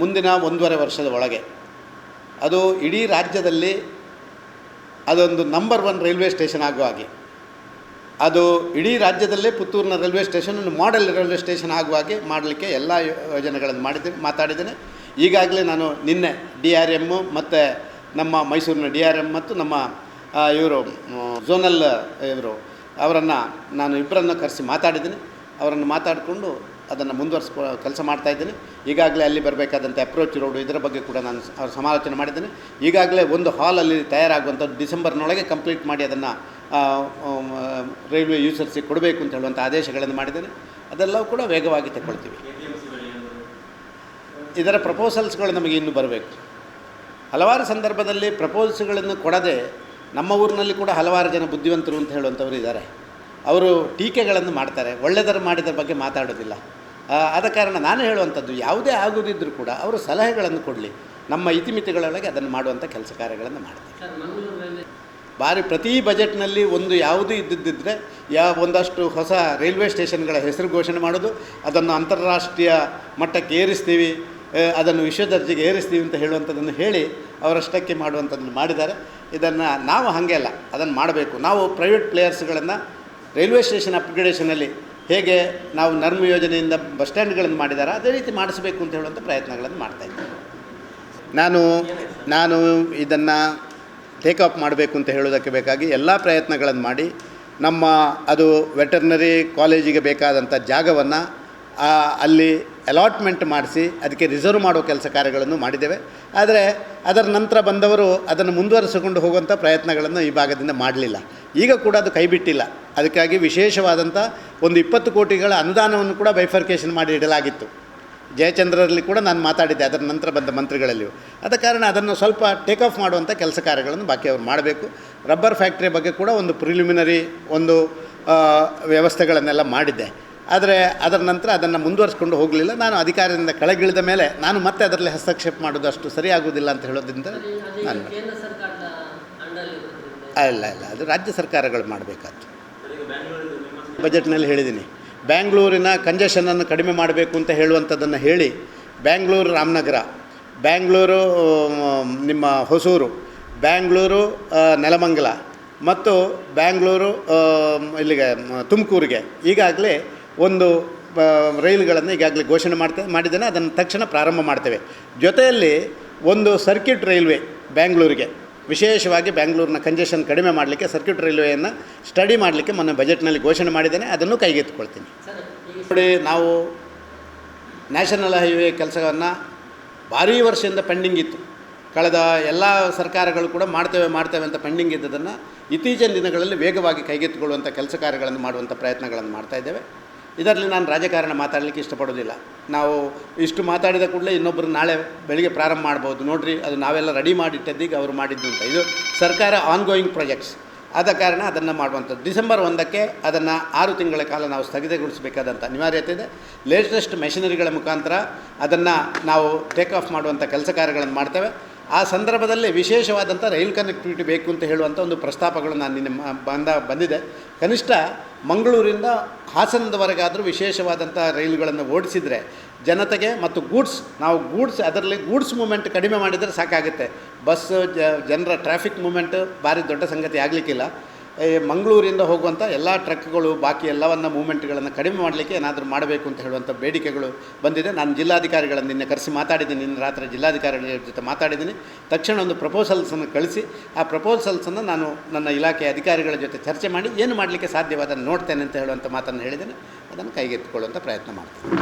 ಮುಂದಿನ ಒಂದೂವರೆ ವರ್ಷದ ಒಳಗೆ. ಅದು ಇಡೀ ರಾಜ್ಯದಲ್ಲಿ ಅದೊಂದು ನಂಬರ್ ಒನ್ ರೈಲ್ವೆ ಸ್ಟೇಷನ್ ಆಗುವ ಹಾಗೆ. ಅದು ಇಡೀ ರಾಜ್ಯದಲ್ಲೇ ಪುತ್ತೂರಿನ railway station model railway station ಆಗುವ ಹಾಗೆ ಮಾಡಲಿಕ್ಕೆ ಎಲ್ಲ ಯೋಜನೆಗಳನ್ನು ಮಾಡಿದ್ದೀನಿ ಮಾತಾಡಿದ್ದೇನೆ. ಈಗಾಗಲೇ ನಾನು ನಿನ್ನೆ ಡಿ ಆರ್ ಎಮ್ಮು ಮತ್ತು ನಮ್ಮ ಮೈಸೂರಿನ ಡಿ ಆರ್ ಎಂ ಮತ್ತು ನಮ್ಮ ಇವರು ಝೋನಲ್ ಇವರು, ಅವರನ್ನು ನಾನು ಇಬ್ಬರನ್ನು ಕರೆಸಿ ಮಾತಾಡಿದ್ದೀನಿ. ಅವರನ್ನು ಮಾತಾಡಿಕೊಂಡು ಅದನ್ನು ಮುಂದುವರಿಸ್ಕೊ, ಕೆಲಸ ಮಾಡ್ತಾಯಿದ್ದೀನಿ ಈಗಾಗಲೇ ಅಲ್ಲಿ ಬರಬೇಕಾದಂಥ ಅಪ್ರೋಚ್ ರೋಡು ಇದರ ಬಗ್ಗೆ ಕೂಡ ನಾನು ಅವ್ರ ಸಮಾಲೋಚನೆ ಮಾಡಿದ್ದೀನಿ. ಈಗಾಗಲೇ ಒಂದು ಹಾಲಲ್ಲಿ ತಯಾರಾಗುವಂಥದ್ದು ಡಿಸೆಂಬರ್ನೊಳಗೆ ಕಂಪ್ಲೀಟ್ ಮಾಡಿ ಅದನ್ನು ರೈಲ್ವೆ ಯೂಸರ್ಸಿಗೆ ಕೊಡಬೇಕು ಅಂತ ಹೇಳುವಂಥ ಆದೇಶಗಳನ್ನು ಮಾಡಿದ್ದೇನೆ. ಅದೆಲ್ಲವೂ ಕೂಡ ವೇಗವಾಗಿ ತಗೊಳ್ತೀವಿ. ಇದರ ಪ್ರಪೋಸಲ್ಸ್ಗಳು ನಮಗೆ ಇನ್ನೂ ಬರಬೇಕು. ಹಲವಾರು ಸಂದರ್ಭದಲ್ಲಿ ಪ್ರಪೋಸಲ್ಸ್ಗಳನ್ನು ಕೊಡದೆ ನಮ್ಮ ಊರಿನಲ್ಲಿ ಕೂಡ ಹಲವಾರು ಜನ ಬುದ್ಧಿವಂತರು ಅಂತ ಹೇಳುವಂಥವ್ರು ಇದ್ದಾರೆ. ಅವರು ಟೀಕೆಗಳನ್ನು ಮಾಡ್ತಾರೆ. ಒಳ್ಳೆಯದರ ಮಾಡಿದ ಬಗ್ಗೆ ಮಾತಾಡೋದಿಲ್ಲ. ಆದ ಕಾರಣ ನಾನು ಹೇಳುವಂಥದ್ದು ಯಾವುದೇ ಆಗೋದಿದ್ದರೂ ಕೂಡ ಅವರು ಸಲಹೆಗಳನ್ನು ಕೊಡಲಿ. ನಮ್ಮ ಇತಿಮಿತಿಗಳೊಳಗೆ ಅದನ್ನು ಮಾಡುವಂಥ ಕೆಲಸ ಕಾರ್ಯಗಳನ್ನು ಮಾಡ್ತಾರೆ. ಬಾರಿ ಪ್ರತಿ ಬಜೆಟ್ನಲ್ಲಿ ಒಂದು ಯಾವುದು ಇದ್ದಿದ್ದರೆ ಯಾವ ಒಂದಷ್ಟು ಹೊಸ ರೈಲ್ವೆ ಸ್ಟೇಷನ್ಗಳ ಹೆಸರು ಘೋಷಣೆ ಮಾಡೋದು ಅದನ್ನು ಅಂತಾರಾಷ್ಟ್ರೀಯ ಮಟ್ಟಕ್ಕೆ ಏರಿಸ್ತೀವಿ ಅದನ್ನು ವಿಶ್ವ ದರ್ಜೆಗೆ ಏರಿಸ್ತೀವಿ ಅಂತ ಹೇಳುವಂಥದ್ದನ್ನು ಹೇಳಿ ಅವರಷ್ಟಕ್ಕೆ ಮಾಡುವಂಥದ್ದನ್ನು ಮಾಡಿದ್ದಾರೆ. ಇದನ್ನು ನಾವು ಹಾಗೆ ಅಲ್ಲ ಅದನ್ನು ಮಾಡಬೇಕು. ನಾವು ಪ್ರೈವೇಟ್ ಪ್ಲೇಯರ್ಸ್ಗಳನ್ನು ರೈಲ್ವೆ ಸ್ಟೇಷನ್ ಅಪ್ಗ್ರೇಡೇಷನಲ್ಲಿ ಹೇಗೆ ನಾವು ನರ್ಮ ಯೋಜನೆಯಿಂದ ಬಸ್ ಸ್ಟ್ಯಾಂಡ್ಗಳನ್ನು ಮಾಡಿದ್ದಾರೆ ಅದೇ ರೀತಿ ಮಾಡಿಸಬೇಕು ಅಂತ ಹೇಳುವಂಥ ಪ್ರಯತ್ನಗಳನ್ನು ಮಾಡ್ತಾಯಿದ್ದೀವಿ ನಾನು ನಾನು ಇದನ್ನು ಟೇಕ್ ಅಪ್ ಮಾಡಬೇಕು ಅಂತ ಹೇಳೋದಕ್ಕೆ ಬೇಕಾಗಿ ಎಲ್ಲ ಪ್ರಯತ್ನಗಳನ್ನು ಮಾಡಿ, ನಮ್ಮ ಅದು ವೆಟರ್ನರಿ ಕಾಲೇಜಿಗೆ ಬೇಕಾದಂಥ ಜಾಗವನ್ನು ಅಲ್ಲಿ ಅಲಾಟ್ಮೆಂಟ್ ಮಾಡಿಸಿ, ಅದಕ್ಕೆ ರಿಸರ್ವ್ ಮಾಡೋ ಕೆಲಸ ಕಾರ್ಯಗಳನ್ನು ಮಾಡಿದ್ದೇವೆ. ಆದರೆ ಅದರ ನಂತರ ಬಂದವರು ಅದನ್ನು ಮುಂದುವರಿಸಿಕೊಂಡು ಹೋಗುವಂಥ ಪ್ರಯತ್ನಗಳನ್ನು ಈ ಭಾಗದಿಂದ ಮಾಡಲಿಲ್ಲ. ಈಗ ಕೂಡ ಅದು ಕೈಬಿಟ್ಟಿಲ್ಲ ಅದಕ್ಕಾಗಿ ವಿಶೇಷವಾದಂಥ ಒಂದು ಇಪ್ಪತ್ತು ಕೋಟಿಗಳ ಅನುದಾನವನ್ನು ಕೂಡ ಬೈಫರ್ಕೇಶನ್ ಮಾಡಿ ಇಡಲಾಗಿತ್ತು. ಜಯಚಂದ್ರರಲ್ಲಿ ಕೂಡ ನಾನು ಮಾತಾಡಿದ್ದೆ ಅದರ ನಂತರ ಬಂದ ಮಂತ್ರಿಗಳಲ್ಲಿಯೂ ಆದ ಕಾರಣ ಅದನ್ನು ಸ್ವಲ್ಪ ಟೇಕ್ ಆಫ್ ಮಾಡುವಂಥ ಕೆಲಸ ಕಾರ್ಯಗಳನ್ನು ಬಾಕಿ ಅವರು ಮಾಡಬೇಕು. ರಬ್ಬರ್ ಫ್ಯಾಕ್ಟ್ರಿ ಬಗ್ಗೆ ಕೂಡ ಒಂದು ಪ್ರಿಲಿಮಿನರಿ ಒಂದು ವ್ಯವಸ್ಥೆಗಳನ್ನೆಲ್ಲ ಮಾಡಿದ್ದೆ. ಆದರೆ ಅದರ ನಂತರ ಅದನ್ನು ಮುಂದುವರಿಸ್ಕೊಂಡು ಹೋಗಲಿಲ್ಲ. ನಾನು ಅಧಿಕಾರದಿಂದ ಕೆಳಗಿಳಿದ ಮೇಲೆ ನಾನು ಮತ್ತೆ ಅದರಲ್ಲಿ ಹಸ್ತಕ್ಷೇಪ ಮಾಡೋದು ಅಷ್ಟು ಸರಿಯಾಗುವುದಿಲ್ಲ ಅಂತ ಹೇಳೋದ್ರಿಂದ ನಾನು ಅಲ್ಲ ಅಲ್ಲ ಇಲ್ಲ ಇಲ್ಲ ಅದು ರಾಜ್ಯ ಸರ್ಕಾರಗಳು ಮಾಡಬೇಕಾದ್ದು. ಬಜೆಟ್ನಲ್ಲಿ ಹೇಳಿದ್ದೀನಿ. ಬ್ಯಾಂಗ್ಳೂರಿನ ಕಂಜೆಷನನ್ನು ಕಡಿಮೆ ಮಾಡಬೇಕು ಅಂತ ಹೇಳುವಂಥದ್ದನ್ನು ಹೇಳಿ ಬ್ಯಾಂಗ್ಳೂರು ರಾಮನಗರ, ಬ್ಯಾಂಗ್ಳೂರು ನಿಮ್ಮ ಹೊಸೂರು, ಬ್ಯಾಂಗ್ಳೂರು ನೆಲಮಂಗಲ ಮತ್ತು ಬ್ಯಾಂಗ್ಳೂರು ಇಲ್ಲಿಗೆ ತುಮಕೂರಿಗೆ ಈಗಾಗಲೇ ಒಂದು ರೈಲುಗಳನ್ನು ಈಗಾಗಲೇ ಘೋಷಣೆ ಮಾಡ್ತಾ, ಮಾಡಿದ್ದೇನೆ. ಅದನ್ನು ತಕ್ಷಣ ಪ್ರಾರಂಭ ಮಾಡ್ತೇವೆ. ಜೊತೆಯಲ್ಲಿ ಒಂದು ಸರ್ಕ್ಯೂಟ್ ರೈಲ್ವೆ ಬ್ಯಾಂಗ್ಳೂರಿಗೆ. ವಿಶೇಷವಾಗಿ ಬ್ಯಾಂಗ್ಳೂರಿನ ಕಂಜೆಷನ್ ಕಡಿಮೆ ಮಾಡಲಿಕ್ಕೆ ಸರ್ಕ್ಯೂಟ್ ರೈಲ್ವೆಯನ್ನು ಸ್ಟಡಿ ಮಾಡಲಿಕ್ಕೆ ಮೊನ್ನೆ ಬಜೆಟ್ನಲ್ಲಿ ಘೋಷಣೆ ಮಾಡಿದ್ದೇನೆ, ಅದನ್ನು ಕೈಗೆತ್ತಿಕೊಳ್ತೀನಿ. ನೋಡಿ, ನಾವು ನ್ಯಾಷನಲ್ ಹೈವೇ ಕೆಲಸವನ್ನು ಭಾರೀ ವರ್ಷದಿಂದ ಪೆಂಡಿಂಗ್ ಇತ್ತು. ಕಳೆದ ಎಲ್ಲ ಸರ್ಕಾರಗಳು ಕೂಡ ಮಾಡ್ತೇವೆ ಮಾಡ್ತೇವೆ ಅಂತ ಪೆಂಡಿಂಗ್ ಇದ್ದದನ್ನು ಇತ್ತೀಚಿನ ದಿನಗಳಲ್ಲಿ ವೇಗವಾಗಿ ಕೈಗೆತ್ತಿಕೊಳ್ಳುವಂಥ ಕೆಲಸ ಕಾರ್ಯಗಳನ್ನು ಮಾಡುವಂಥ ಪ್ರಯತ್ನಗಳನ್ನು ಮಾಡ್ತಾ ಇದ್ದೇವೆ. ಇದರಲ್ಲಿ ನಾನು ರಾಜಕಾರಣ ಮಾತಾಡಲಿಕ್ಕೆ ಇಷ್ಟಪಡೋದಿಲ್ಲ ನಾವು ಇಷ್ಟು ಮಾತಾಡಿದ ಕೂಡಲೇ ಇನ್ನೊಬ್ಬರು ನಾಳೆ ಬೆಳಿಗ್ಗೆ ಪ್ರಾರಂಭ ಮಾಡ್ಬೋದು. ನೋಡ್ರಿ, ಅದು ನಾವೆಲ್ಲ ರೆಡಿ ಮಾಡಿಟ್ಟದ್ದೀಗ ಅವರು ಮಾಡಿದ್ದು ಅಂತ. ಇದು ಸರ್ಕಾರ ಆನ್ಗೋಯಿಂಗ್ ಪ್ರಾಜೆಕ್ಟ್ಸ್ ಆದ ಕಾರಣ ಅದನ್ನು ಮಾಡುವಂಥದ್ದು. ಡಿಸೆಂಬರ್ ಒಂದಕ್ಕೆ ಅದನ್ನು ಆರು ತಿಂಗಳ ಕಾಲ ನಾವು ಸ್ಥಗಿತಗೊಳಿಸಬೇಕಾದಂಥ ಅನಿವಾರ್ಯತೆ ಇದೆ. ಲೇಟೆಸ್ಟ್ ಮೆಷಿನರಿಗಳ ಮುಖಾಂತರ ಅದನ್ನು ನಾವು ಟೇಕ್ ಆಫ್ ಮಾಡುವಂಥ ಕೆಲಸ ಕಾರ್ಯಗಳನ್ನು ಮಾಡ್ತೇವೆ. ಆ ಸಂದರ್ಭದಲ್ಲಿ ವಿಶೇಷವಾದಂಥ ರೈಲ್ ಕನೆಕ್ಟಿವಿಟಿ ಬೇಕು ಅಂತ ಹೇಳುವಂಥ ಒಂದು ಪ್ರಸ್ತಾಪಗಳು ನಾನು ನಿನ್ನೆ ಬಂದ, ಬಂದಿದೆ. ಕನಿಷ್ಠ ಮಂಗಳೂರಿಂದ ಹಾಸನದವರೆಗಾದರೂ ವಿಶೇಷವಾದಂಥ ರೈಲುಗಳನ್ನು ಓಡಿಸಿದರೆ ಜನತೆಗೆ ಮತ್ತು ಗೂಡ್ಸ್, ನಾವು ಗೂಡ್ಸ್, ಅದರಲ್ಲಿ ಗೂಡ್ಸ್ ಮೂಮೆಂಟ್ ಕಡಿಮೆ ಮಾಡಿದರೆ ಸಾಕಾಗುತ್ತೆ. ಬಸ್ ಜನರ ಟ್ರಾಫಿಕ್ ಮೂಮೆಂಟ್ ಭಾರಿ ದೊಡ್ಡ ಸಂಗತಿ ಆಗಲಿಕ್ಕಿಲ್ಲ. ಮಂಗಳೂರಿಂದ ಹೋಗುವಂಥ ಎಲ್ಲ ಟ್ರಕ್ಗಳು ಬಾಕಿ ಎಲ್ಲವನ್ನ ಮೂಮೆಂಟ್ಗಳನ್ನು ಕಡಿಮೆ ಮಾಡಲಿಕ್ಕೆ ಏನಾದರೂ ಮಾಡಬೇಕು ಅಂತ ಹೇಳುವಂಥ ಬೇಡಿಕೆಗಳು ಬಂದಿದೆ. ನಾನು ಜಿಲ್ಲಾಧಿಕಾರಿಗಳನ್ನು ನಿನ್ನೆ ಕರೆಸಿ ಮಾತಾಡಿದ್ದೀನಿ. ನಿನ್ನೆ ರಾತ್ರಿ ಜಿಲ್ಲಾಧಿಕಾರಿಗಳ ಜೊತೆ ಮಾತಾಡಿದ್ದೀನಿ. ತಕ್ಷಣ ಒಂದು ಪ್ರಪೋಸಲ್ಸನ್ನು ಕಳಿಸಿ. ಆ ಪ್ರಪೋಸಲ್ಸನ್ನು ನಾನು ನನ್ನ ಇಲಾಖೆ ಅಧಿಕಾರಿಗಳ ಜೊತೆ ಚರ್ಚೆ ಮಾಡಿ ಏನು ಮಾಡಲಿಕ್ಕೆ ಸಾಧ್ಯವಾದನ್ನು ನೋಡ್ತೇನೆ ಅಂತ ಹೇಳುವಂಥ ಮಾತನ್ನು ಹೇಳಿದ್ದೇನೆ. ಅದನ್ನು ಕೈಗೆತ್ತಿಕೊಳ್ಳುವಂಥ ಪ್ರಯತ್ನ ಮಾಡ್ತೀನಿ.